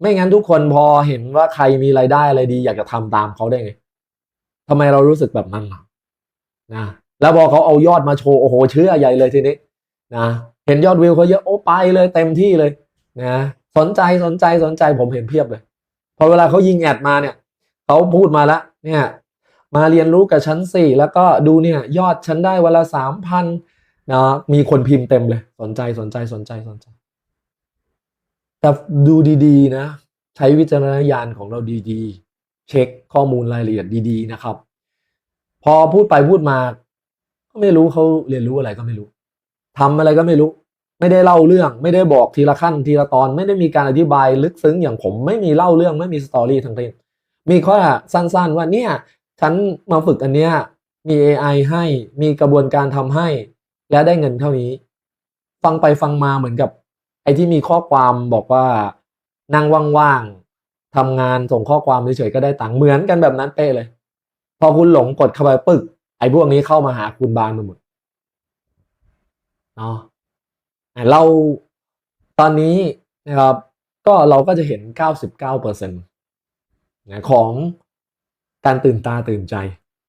ไม่งั้นทุกคนพอเห็นว่าใครมีรายได้อะไรดี อยากจะทำตามเขาได้ไงทำไมเรารู้สึกแบบนั้นล่ะนะแล้วพอเขาเอายอดมาโชว์โอ้โหเชื่อใหญ่เลยทีนี้นะเห็นยอดวิวเขาเยอะโอ้ไปเลยเต็มที่เลยนะสนใจสนใจสนใจผมเห็นเพียบเลย พอเวลาเขายิงแอดมาเนี่ยเขาพูดมาแล้วเนี่ยมาเรียนรู้กับชั้นสี่แล้วก็ดูเนี่ยยอดฉันได้วันละสามพันนะมีคนพิมพ์เต็มเลย สนใจสนใจสนใจสนใจ แต่ดูดีๆนะ ใช้วิจารณญาณของเราดีๆ เช็คข้อมูลรายละเอียดดีๆนะครับ พอพูดไปพูดมา ก็ไม่รู้เขาเรียนรู้อะไรก็ไม่รู้ทำอะไรก็ไม่รู้ ไม่ได้เล่าเรื่องไม่ได้บอกทีละขั้นทีละตอน ไม่ได้มีการอธิบายลึกซึ้งอย่างผมไม่มีเล่าเรื่องไม่มีสตอรี่ทั้งสิ้นมีข้อสั้นๆว่าเนี่ยฉันมาฝึกอันเนี้ยมี AI ให้มีกระบวนการทำให้ และได้เงินเท่านี้ ฟังไปฟังมาเหมือนกับ ที่มีข้อความบอกว่านั่งว่างๆทำงานส่งข้อความเฉยๆก็ได้ตังค์เหมือนกันแบบนั้นเป๊ะเลย พอคุณหลงกดเข้าไปปึกไอ้พวกนี้เข้ามาหาคุณบานไปหมดเนาะอะเราตอนนี้นะครับ ก็เราก็จะเห็น 99%นะของการตื่นตาตื่นใจ